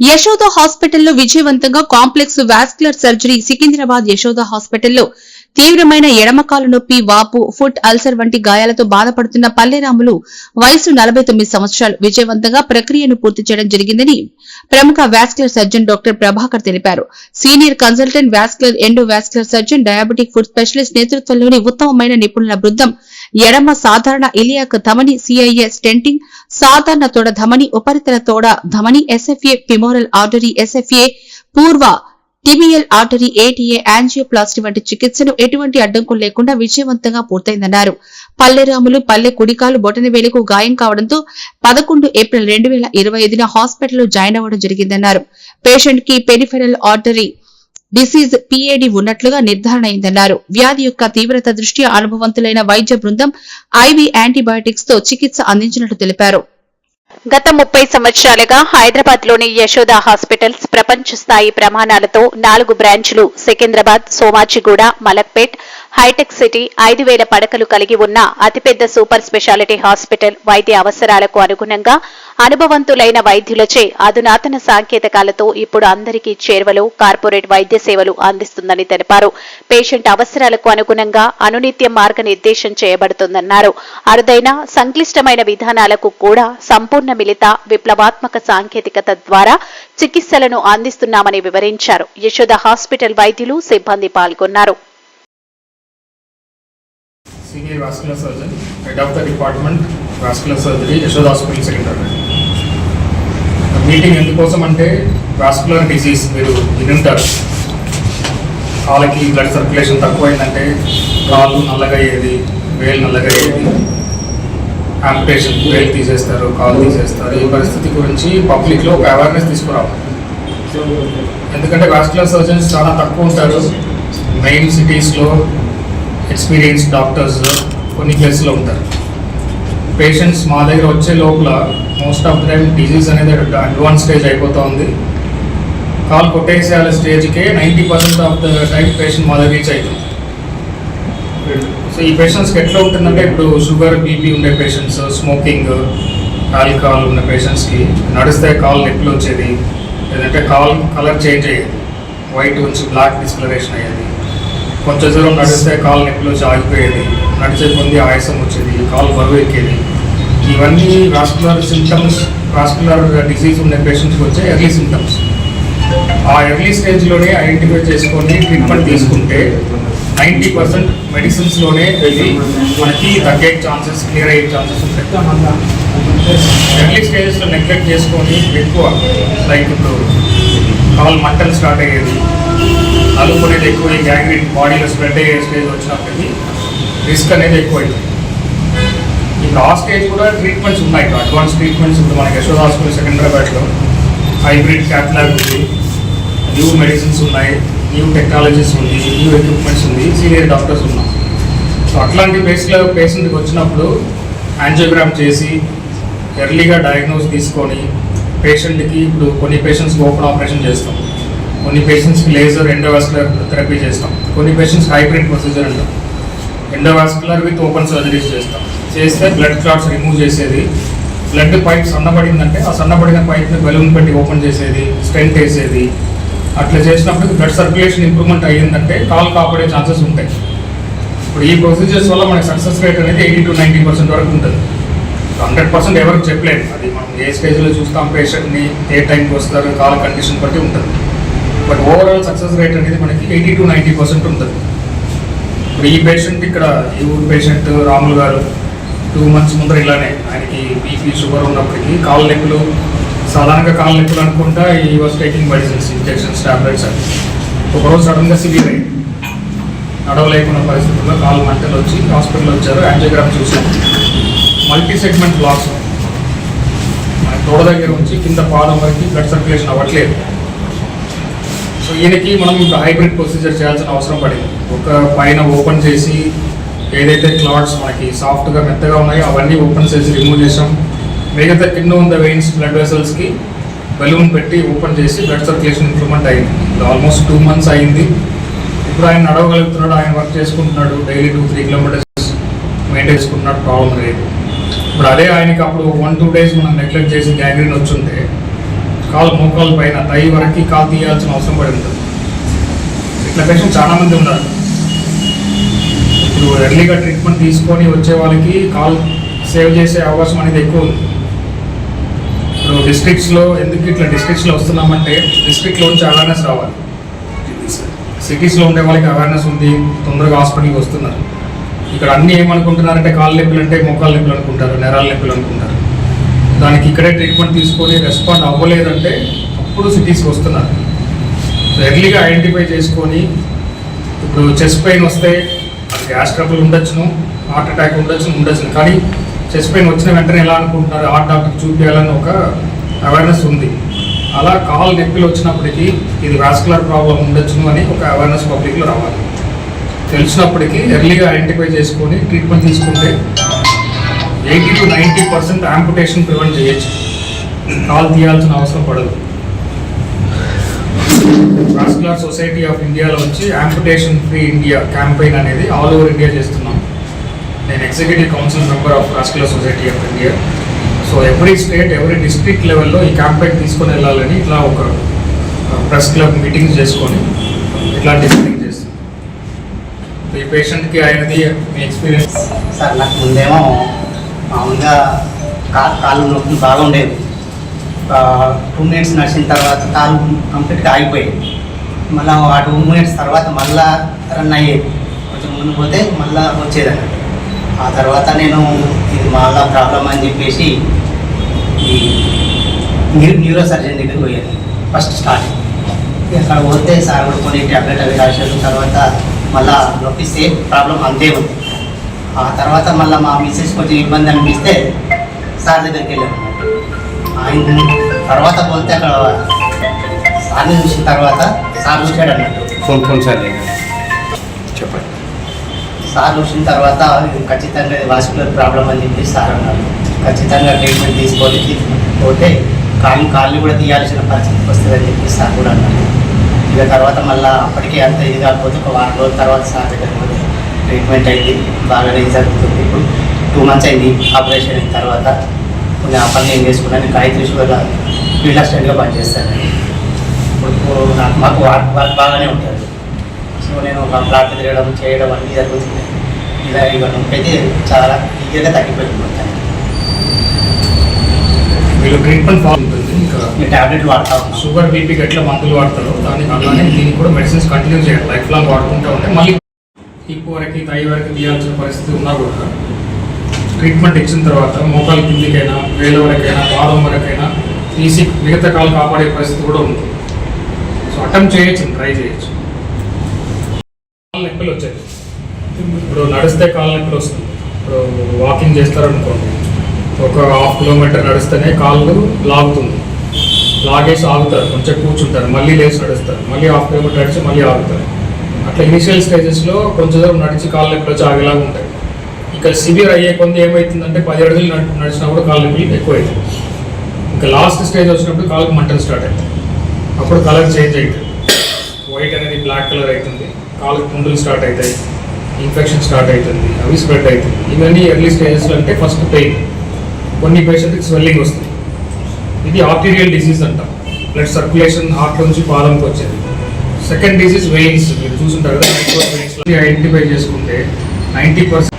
యశోద హాస్పిటల్లో విజయవంతంగా complex vascular surgery Secunderabad Yashoda హాస్పిటల్లో తీవ్రమైన ఎడమకాలు నొప్పి వాపు ఫుట్ అల్సర్ వంటి గాయాలతో బాధపడుతున్న పల్లెరాములు వయసు నలభై తొమ్మిది సంవత్సరాలు. విజయవంతంగా ప్రక్రియను పూర్తి చేయడం జరిగిందని ప్రముఖ వాస్కులర్ సర్జన్ డాక్టర్ ప్రభాకర్ తెలిపారు. Senior consultant vascular endo vascular surgeon diabetic foot specialist నేతృత్వంలోని ఉత్తమమైన నిపుణుల బృందం ఎడమ సాధారణ ఇలియాక్ ధమని సిఐఏ స్టెంటింగ్ సాధారణ తోడ ధమని ఉపరితల తోడ ధమని ఎస్ఎఫ్ఏ పిమోరల్ ఆర్టరీ ఎస్ఎఫ్ఏ పూర్వ టిబిఎల్ ఆర్టరీ ఏటీఏ యాంజియోప్లాస్టీ వంటి చికిత్సలు ఎటువంటి అడ్డంకులు లేకుండా విజయవంతంగా పూర్తయిందన్నారు. పల్లెరాములు పల్లె కుడికాలు బొటనవేలుకు గాయం కావడంతో పదకొండు ఏప్రిల్ రెండు వేల ఇరవై ఐదున హాస్పిటల్లో జాయిన్ అవ్వడం జరిగిందన్నారు. పేషెంట్కి పెరిఫెరల్ ఆర్టరీ డిసీజ్ పీఏడి ఉన్నట్లుగా నిర్ధారణ అయిందన్నారు వ్యాధి యొక్క తీవ్రత దృష్ట్యా అనుభవంతులైన వైద్య బృందం ఐవీ యాంటీబయాటిక్స్తో చికిత్స అందించినట్లు తెలిపారు. గత ముప్పై సంవత్సరాలుగా హైదరాబాద్లోని యశోద హాస్పిటల్స్ ప్రపంచ స్థాయి ప్రమాణాలతో నాలుగు బ్రాంచ్లు సికింద్రాబాద్ సోమాజిగూడ మలక్పేట్ హైటెక్ సిటీ ఐదు వేల పడకలు కలిగి ఉన్న అతిపెద్ద సూపర్ స్పెషాలిటీ హాస్పిటల్ వైద్య అవసరాలకు అనుగుణంగా అనుభవంతులైన వైద్యులచే అధునాతన సాంకేతికాలతో ఇప్పుడు అందరికీ చేరువలో కార్పొరేట్ వైద్య సేవలు అందిస్తుందని తెలిపారు. పేషెంట్ అవసరాలకు అనుగుణంగా అనునిత్యం మార్గనిర్దేశం చేయబడుతుందన్నారు. అరుదైన సంక్లిష్టమైన విధానాలకు కూడా సంపూర్ణ మిలిత విప్లవాత్మక సాంకేతికత ద్వారా చికిత్సలను అందిస్తున్నామని వివరించారు. యశోద హాస్పిటల్ వైద్యులు సిబ్బంది పాల్గొన్నారు. Senior vascular surgeon, head of the department vascular surgery, Yashoda hospital secondary meeting ఎందుకోసం అంటే వాస్కులర్ డిసీజ్ మీరు వినుంటారు. కాళ్ళకి బ్లడ్ సర్క్యులేషన్ తక్కువైందంటే కాళ్ళు నల్లగా అయ్యేది వేలు నల్లగా అయ్యేది ఆంపిటేషన్ వేలు తీసేస్తారు కాళ్ళు తీసేస్తారు. ఈ పరిస్థితి గురించి పబ్లిక్లో ఒక అవేర్నెస్ తీసుకురావాలి. ఎందుకంటే వాస్కులర్ సర్జన్స్ చాలా తక్కువ ఉంటారు. మెయిన్ సిటీస్లో ఎక్స్పీరియన్స్ డాక్టర్స్ కొన్ని ప్లేస్లో ఉంటారు. పేషెంట్స్ మా దగ్గర వచ్చే లోపల most of the time disease అనేది అడ్వాన్స్ స్టేజ్ అయిపోతూ ఉంది. కాల్ కొట్టేసేయాల స్టేజ్కే ninety percent of the time patient మా దగ్గర రీచ్ అవుతుంది సో ఈ పేషెంట్స్కి ఎట్లా ఉంటుందంటే ఇప్పుడు షుగర్ బీపీ ఉండే పేషెంట్స్ స్మోకింగ్ ఆల్కహాల్ ఉన్న పేషెంట్స్కి నడిస్తే కాల్ నొప్పులు వచ్చేది. లేదంటే కాల్ కలర్ చేంజ్ అయ్యేది. వైట్ నుంచి బ్లాక్ డిస్కలరేషన్ అయ్యేది. కొంచెం దూరం నడిస్తే కాలు నొప్పిలోంచి వచ్చి ఆగిపోయేది నడిచే పొంది ఆయాసం వచ్చేది. కాలు బరువు ఎక్కేది ఇవన్నీ వాస్కులర్ సిమ్టమ్స్ వాస్కులర్ డిసీజ్ ఉండే పేషెంట్స్కి వచ్చే ఎర్లీ సిమ్టమ్స్ ఆ ఎర్లీ స్టేజ్లోనే ఐడెంటిఫై చేసుకొని ట్రీట్మెంట్ తీసుకుంటే నైంటీ పర్సెంట్ మెడిసిన్స్లోనే వెళ్ళి మనకి తగ్గే ఛాన్సెస్ క్లియర్ అయ్యే ఛాన్సెస్ ఉంటాయి. ఎర్లీ స్టేజెస్లో నెగ్లెక్ట్ చేసుకొని ఎక్కువ లైక్ ఇప్పుడు కాల్ మంటలు స్టార్ట్ అయ్యేది. నలుపు అనేది ఎక్కువ గ్యాంగ్రీన్ బాడీలో స్ప్రెడ్ అయ్యే స్టేజ్ వచ్చినప్పటికీ రిస్క్ అనేది ఎక్కువైంది. ఇప్పుడు ఆ స్టేజ్ కూడా ట్రీట్మెంట్స్ ఉన్నాయి. అడ్వాన్స్ ట్రీట్మెంట్స్ ఇప్పుడు మనకి యశోద హాస్పిటల్ సెకండ్రాబాద్లో హైబ్రిడ్ క్యాట్లాగ్ ఉంది. న్యూ మెడిసిన్స్ ఉన్నాయి. న్యూ టెక్నాలజీస్ ఉంది. న్యూ ఎక్విప్మెంట్స్ ఉంది. సీనియర్ డాక్టర్స్ ఉన్నాం. సో అట్లాంటి బేస్లో పేషెంట్కి వచ్చినప్పుడు యాంజియోగ్రామ్ చేసి ఎర్లీగా డయాగ్నోస్ తీసుకొని పేషెంట్కి ఇప్పుడు కొన్ని పేషెంట్స్కి ఓపెన్ ఆపరేషన్ చేస్తాం. కొన్ని పేషెంట్స్కి లేజర్ ఎండోవాస్కులర్ థెరపీ చేస్తాం. కొన్ని పేషెంట్స్ హైబ్రిడ్ ప్రొసీజర్ అంటాం. ఎండోవాస్కులర్ విత్ ఓపెన్ సర్జరీస్ చేస్తాం. చేస్తే బ్లడ్ క్లాట్స్ రిమూవ్ చేసేది. బ్లడ్ పైప్ సన్నబడిందంటే ఆ సన్నబడిన పైప్ని బెలూన్ పెట్టి ఓపెన్ చేసేది స్టెంట్ వేసేది. అట్లా చేసినప్పుడు బ్లడ్ సర్క్యులేషన్ ఇంప్రూవ్మెంట్ అయ్యిందంటే కాల్ కాపాడే ఛాన్సెస్ ఉంటాయి. ఇప్పుడు ఈ ప్రొసీజర్స్ వల్ల మనకి సక్సెస్ రేట్ అనేది ఎయిటీ టు నైంటీ పర్సెంట్ వరకు ఉంటుంది. హండ్రెడ్ పర్సెంట్ ఎవరికి చెప్పలేదు అది మనం ఏ స్టేజ్లో చూస్తాం పేషెంట్ని ఏ టైంకి వస్తారు కాల్ కండిషన్ బట్టి ఉంటుంది. బట్ ఓవరాల్ సక్సెస్ రేట్ అనేది మనకి ఎయిటీ టు నైంటీ పర్సెంట్ ఉంటుంది. ఇప్పుడు ఈ పేషెంట్ ఇక్కడ ఈ ఊరు పేషెంట్ రాములు గారు టూ మంత్స్ ముందర ఇలానే ఆయనకి బీపీ షుగర్ ఉన్నప్పటికీ కాళ్ళ నొప్పులు సాధారణంగా కాళ్ళ నొప్పులు అనుకుంటా ఈ was taking medicines injections tablets అని. ఒకరోజు సడన్గా సివియర్ అయ్యింది నడవలేకున్న పరిస్థితుల్లో కాళ్ళు మంటలు వచ్చి హాస్పిటల్ వచ్చారు యాంజియోగ్రామ్ చూసాం మల్టీ సెగ్మెంట్ లాస్ మన తోడ దగ్గర నుంచి కింద పాదం వరకు బ్లడ్ సర్క్యులేషన్ అవ్వట్లేదు. సో ఈయనకి మనం హైబ్రిడ్ ప్రొసీజర్ చేయాల్సిన అవసరం పడింది. ఒక పైన ఓపెన్ చేసి ఏదైతే క్లాట్స్ మనకి సాఫ్ట్గా మెత్తగా ఉన్నాయో అవన్నీ ఓపెన్ చేసి రిమూవ్ చేసాం. మిగతా కింద ఉన్న వెయిన్స్ బ్లడ్ వెసల్స్కి బెలూన్ పెట్టి ఓపెన్ చేసి బ్లడ్ సర్క్యులేషన్ ఇంప్రూవ్మెంట్ అయింది. ఆల్మోస్ట్ టూ మంత్స్ అయింది. ఇప్పుడు ఆయన నడవగలుగుతున్నాడు ఆయన వర్క్ చేసుకుంటున్నాడు. Daily two three kilometres maintain చేసుకుంటున్నాడు ప్రాబ్లం లేదు. ఇప్పుడు అదే ఆయనకి అప్పుడు వన్ టూ డేస్ మనం నెగ్లెక్ట్ చేసి గ్యాంగ్రీన్ వచ్చుంటే కాలు మోకాలు పైన టై వరకు కాలు తీయాల్సిన అవసరం పడి ఉంటుంది. ఇట్లా పేషెంట్ చాలామంది ఉన్నారు. ఇప్పుడు ఎర్లీగా ట్రీట్మెంట్ తీసుకొని వచ్చే వాళ్ళకి కాల్ సేవ్ చేసే అవకాశం అనేది ఎక్కువ ఉంది. ఇప్పుడు డిస్ట్రిక్ట్స్లో ఎందుకు ఇట్లా డిస్ట్రిక్ట్స్లో వస్తున్నామంటే డిస్ట్రిక్ట్లో నుంచి అవేర్నెస్ రావాలి. సిటీస్లో ఉండే వాళ్ళకి అవేర్నెస్ ఉంది తొందరగా హాస్పిటల్కి వస్తున్నారు. ఇక్కడ అన్నీ ఏమనుకుంటున్నారంటే కాళ్ళ నొప్పులు అంటే మోకాళ్ళ నొప్పులు అనుకుంటారు నెరాల నొప్పులు అనుకుంటారు. దానికి ఇక్కడే ట్రీట్మెంట్ తీసుకొని రెస్పాండ్ అవ్వలేదంటే అప్పుడు సిటీస్కి వస్తున్నారు. సో ఎర్లీగా ఐడెంటిఫై చేసుకొని ఇప్పుడు చెస్ట్ పెయిన్ వస్తే అది గ్యాస్ ట్రబుల్ ఉండొచ్చును హార్ట్ అటాక్ ఉండొచ్చును ఉండొచ్చును. కానీ చెస్ట్ పెయిన్ వచ్చిన వెంటనే ఎలా అనుకుంటున్నారు? హార్ట్ డాక్టర్ చూపించాలని ఒక అవేర్నెస్ ఉంది. అలా కాల్ నొప్పిలు వచ్చినప్పటికీ ఇది వాస్కులర్ ప్రాబ్లం ఉండొచ్చును అని ఒక అవేర్నెస్ పబ్లిక్లో రావాలి. తెలిసినప్పటికీ ఎర్లీగా ఐడెంటిఫై చేసుకొని ట్రీట్మెంట్ తీసుకుంటే eighty to ninety percent amputation prevent చేయొచ్చు. కాల్ తీయాల్సిన అవసరం పడదు. వాస్కులర్ సొసైటీ ఆఫ్ ఇండియాలో వచ్చి యాంపుటేషన్ ఫ్రీ ఇండియా క్యాంపెయిన్ అనేది ఆల్ ఓవర్ ఇండియా చేస్తున్నాం. నేను executive council member of vascular society of India so every state every district లెవెల్లో ఈ క్యాంపెయిన్ తీసుకొని వెళ్ళాలని ఇట్లా ఒక ప్రెస్ క్లబ్ మీటింగ్స్ చేసుకొని ఇట్లాంటి మీటింగ్ చేస్తాం ఈ పేషెంట్కి ఆయనది మీ ఎక్స్పీరియన్స్ సార్ నాకు ముందేమో మామూలుగా కాలు కాళ్ళు నొప్పులు బాగా టూ మినిట్స్ నడిచిన తర్వాత కాలు కంప్లీట్గా ఆగిపోయింది. మళ్ళీ ఆ టూ మినిట్స్ తర్వాత మళ్ళా రన్ అయ్యేది. కొంచెం ముందు పోతే మళ్ళీ వచ్చేదాన్ని ఆ తర్వాత నేను ఇది మళ్ళా ప్రాబ్లం అని చెప్పేసి ఈ న్యూరో సర్జన్ దగ్గరికి పోయాను. ఫస్ట్ స్టార్ట్ అక్కడ పోతే సార్ కూడా కొన్ని ట్యాబ్లెట్ అవి రాశారు. తర్వాత మళ్ళీ నొప్పి సేమ్ ప్రాబ్లం అంతే ఉంది. ఆ తర్వాత మళ్ళీ మా మిస్సెస్ కొంచెం ఇబ్బంది అనిపిస్తే సార్ దగ్గరికి వెళ్ళాము. ఆయన తర్వాత పోతే అక్కడ సార్ని చూసిన తర్వాత సార్ చూశాడు అన్నట్టు. ఫోన్ ఫోన్ సార్ చెప్పండి. సార్ చూసిన తర్వాత ఇది ఖచ్చితంగా వాస్కులర్ ప్రాబ్లం అని చెప్పి సార్ అన్నారు. ఖచ్చితంగా ట్రీట్మెంట్ తీసుకొని పోతే కాళ్ళు కాళ్ళు కూడా తీయాల్సిన పరిస్థితికి వస్తుందని చెప్పి సార్ కూడా అన్నారు. ఇక తర్వాత మళ్ళీ అప్పటికే అంత ఇది కాకపోతే ఒక వారం రోజుల తర్వాత సార్ దగ్గర ట్రీట్మెంట్ అయింది. బాగానే జరుగుతుంది ఇప్పుడు టూ మంత్స్ అయింది ఆపరేషన్ అయిన తర్వాత. కొన్ని ఆ పని ఏం చేసుకున్నాను గాయత్రి షుగర్ ఫీల్డ్ అసిస్టెంట్గా పనిచేస్తాను. ఇప్పుడు నాకు మాకు వర్క్ వర్క్ బాగానే ఉంటుంది. సో నేను ఒక ప్లాట్ తిరగడం చేయడం అన్నీ జరుగుతుంది. ఇలా నొప్పి అయితే చాలా ఈజీగా తగ్గిపోయింది వీళ్ళు ట్రీట్మెంట్ ఉంటుంది ఇంకా ఈ టాబ్లెట్లు వాడుతూ షుగర్ బీపీకి ఎట్లా మందులు వాడతారో. దానికి అలానే దీనికి కూడా మెడిసిన్స్ కంటిన్యూ చేయాలి. లైఫ్ లాంగ్ వాడుకుంటూ ఉంటే మళ్ళీ హిప్ వరకు తై వరకు తీయాల్సిన పరిస్థితి ఉన్నా కూడా ట్రీట్మెంట్ ఇచ్చిన తర్వాత మోకాలు కిందికైనా వేల వరకైనా పాదం వరకైనా తీసి మిగతా కాలు కాపాడే పరిస్థితి కూడా ఉంది. సో అటెంప్ట్ చేయొచ్చు ట్రై చేయొచ్చు. కాలు నొప్పులు వచ్చాయి. ఇప్పుడు నడిస్తే కాలు నొప్పులు వస్తుంది. ఇప్పుడు వాకింగ్ చేస్తారనుకోండి ఒక హాఫ్ కిలోమీటర్ నడిస్తేనే కాళ్ళు లాగుతుంది. లాగేసి ఆగుతారు కొంచెం కూర్చుంటారు మళ్ళీ లేచి నడుస్తారు మళ్ళీ హాఫ్ కిలోమీటర్ నడిచి మళ్ళీ ఆగుతారు. అట్లా ఇనిషియల్ స్టేజెస్లో కొంచెం దూరం నడిచి కాళ్ళు నొప్పులు వచ్చి ఆగేలాగా ఉంటాయి. ఇంకా సివియర్ అయ్యే కొంత ఏమవుతుందంటే పది అడుగులు నడి- నడిచినప్పుడు కాళ్ళు నొప్పులు ఎక్కువ అవుతుంది ఇంకా లాస్ట్ స్టేజ్ వచ్చినప్పుడు కాళ్ళకి మంటలు స్టార్ట్ అవుతాయి. అప్పుడు కలర్ చేంజ్ అవుతుంది. వైట్ అనేది బ్లాక్ కలర్ అవుతుంది. కాళ్ళకి పుండులు స్టార్ట్ అవుతాయి. ఇన్ఫెక్షన్ స్టార్ట్ అవుతుంది. అవి స్ప్రెడ్ అవుతుంది ఇవన్నీ ఎర్లీ స్టేజెస్లో అంటే ఫస్ట్ పెయిన్ కొన్ని పేషెంట్కి స్వెల్లింగ్ వస్తుంది. ఇది ఆర్టీరియల్ డిసీజ్ అంటాం. బ్లడ్ సర్క్యులేషన్ హార్ట్ నుంచి పాలంకి వచ్చేది. సెకండ్ డిసీజ్ వెయిన్స్ మీరు చూసుంటారు కదా వెయిన్స్ ఐడెంటిఫై చేసుకుంటే నైంటీ పర్సెంట్